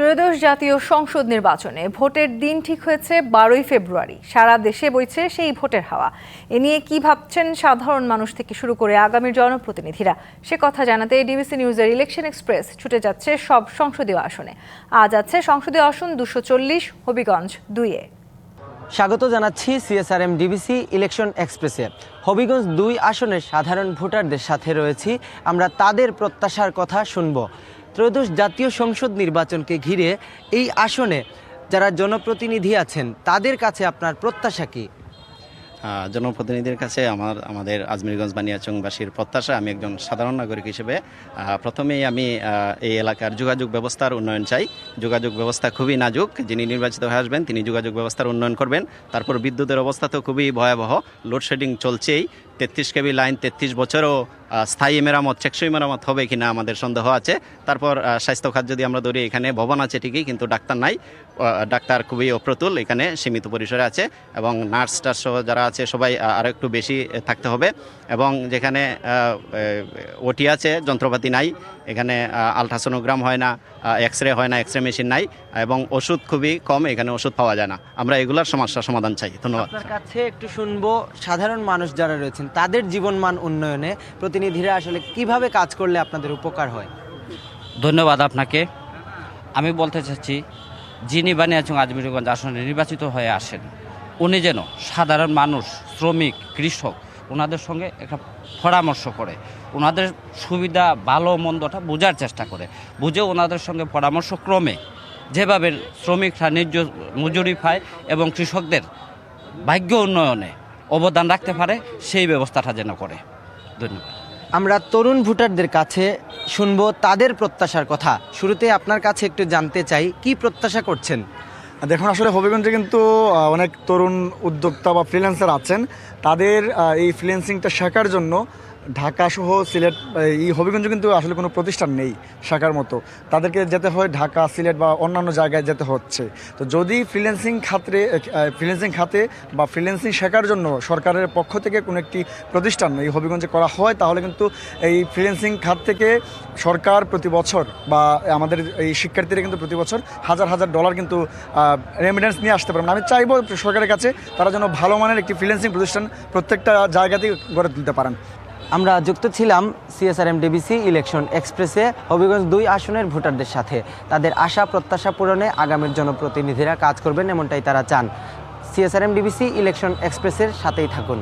ত্রয়োদশ জাতীয় সংসদ নির্বাচনে ভোটের দিন ঠিক হয়েছে বারোই ফেব্রুয়ারি। সারা দেশে বইছে সেই ভোটের হাওয়া। এ নিয়ে কি ভাবছেন সাধারণ মানুষ থেকে শুরু করে আগামীর জনপ্রতিনিধিরা? সে কথা জানাতে ডিবিসি নিউজের ইলেকশন এক্সপ্রেস ছুটে যাচ্ছে সব সংসদীয় আসনে। আজ আছে সংসদীয় আসন দুশো চল্লিশ, হবিগঞ্জ দুইয়ে স্বাগত জানাচ্ছি সিএসআরএম ডিবিসি ইলেকশন এক্সপ্রেসে। হবিগঞ্জ দুই আসনের সাধারণ ভোটারদের সাথে রয়েছি। আমরা তাদের প্রত্যাশার কথা শুনব। ত্রয়োদশ জাতীয় সংসদ নির্বাচনকে ঘিরে এই আসনে যারা জনপ্রতিনিধি আছেন, তাদের কাছে আপনার প্রত্যাশা কী? জনপ্রতিনিধির কাছে আমার, আমাদের আজমিরগঞ্জ বানিয়াচংবাসীর প্রত্যাশা, আমি একজন সাধারণ নাগরিক হিসেবে প্রথমেই আমি এই এলাকার যোগাযোগ ব্যবস্থার উন্নয়ন চাই। যোগাযোগ ব্যবস্থা খুবই নাজুক, যিনি নির্বাচিত হয়ে আসবেন, তিনি যোগাযোগ ব্যবস্থার উন্নয়ন করবেন। তারপর বিদ্যুতের অবস্থা তো খুবই ভয়াবহ, লোডশেডিং চলছেই। তেত্রিশ কেবি লাইন তেত্রিশ বছরও স্থায়ী মেরামত, টেকসই মেরামত হবে কি না আমাদের সন্দেহ আছে। তারপর স্বাস্থ্য খাত যদি আমরা ধরি, এখানে ভবন আছে ঠিকই, কিন্তু ডাক্তার নাই। ডাক্তার খুবই অপ্রতুল, এখানে সীমিত পরিসরে আছে এবং নার্স টার্স যারা আছে, সবাই আরও একটু বেশি থাকতে হবে এবং যেখানে ওটি আছে, যন্ত্রপাতি নাই, এখানে আলট্রাসোনোগ্রাম হয় না এক্স রে হয় না এক্স রে মেশিন নাই এবং ওষুধ খুবই কম, এখানে ওষুধ পাওয়া যায় না। আমরা এগুলার সমস্যার সমাধান চাই। ধন্যবাদ। কাছে একটু শুনব, সাধারণ মানুষ যারা রয়েছেন তাদের জীবনমান উন্নয়নে প্রতিনিধিরা আসলে কীভাবে কাজ করলে আপনাদের উপকার হয়? ধন্যবাদ আপনাকে। আমি বলতে চাচ্ছি, যিনি বানিয়াচং আজমিরগঞ্জ আসনে নির্বাচিত হয়ে আসেন, উনি যেন সাধারণ মানুষ, শ্রমিক, কৃষক, ওনাদের সঙ্গে একটা পরামর্শ করে, ওনাদের সুবিধা, ভালো, মন্দটা বোঝার চেষ্টা করে, বুঝে ওনাদের সঙ্গে পরামর্শ ক্রমে যেভাবে শ্রমিকরা ন্যায্য মজুরি পায় এবং কৃষকদের ভাগ্য উন্নয়নে অবদান রাখতে পারে সেই ব্যবস্থাটা যেন করে। ধন্যবাদ। আমরা তরুণ ভোটারদের কাছে শুনব তাদের প্রত্যাশার কথা। শুরুতে আপনার কাছে একটু জানতে চাই কি প্রত্যাশা করছেন? দেখুন আসলে হবিগঞ্জে কিন্তু অনেক তরুণ উদ্যোক্তা বা ফ্রিল্যান্সার আছেন। তাদের এই ফ্রিল্যান্সিংটা শেখার জন্য ঢাকা সহ সিলেট, এই হবিগঞ্জে কিন্তু আসলে কোনো প্রতিষ্ঠান নেই শেখার মতো। তাদেরকে যেতে হয় ঢাকা, সিলেট বা অন্যান্য জায়গায় যেতে হচ্ছে। তো যদি ফ্রিল্যান্সিং খাতে ফ্রিল্যান্সিং খাতে বা ফ্রিল্যান্সিং শেখার জন্য সরকারের পক্ষ থেকে কোনো একটি প্রতিষ্ঠান এই হবিগঞ্জে করা হয়, তাহলে কিন্তু এই ফ্রিল্যান্সিং খাত থেকে সরকার প্রতি বছর বা আমাদের এই শিক্ষার্থীরা কিন্তু প্রতি বছর হাজার হাজার ডলার কিন্তু রেমিডেন্স নিয়ে আসতে পারবেন আমি চাইব সরকারের কাছে তারা যেন ভালো মানের একটি ফ্রিল্যান্সিং প্রতিষ্ঠান প্রত্যেকটা জায়গাতেই গড়ে তুলতে পারেন। আমরা যুক্ত ছিলাম সিএসআরএম ডিবিসি ইলেকশন এক্সপ্রেসে হবিগঞ্জ দুই আসনের ভোটারদের সাথে। তাদের আশা, প্রত্যাশা পূরণে আগামীর জনপ্রতিনিধিরা কাজ করবেন, এমনটাই তারা চান। সিএসআরএম ডিবিসি ইলেকশন এক্সপ্রেসের সাথেই থাকুন।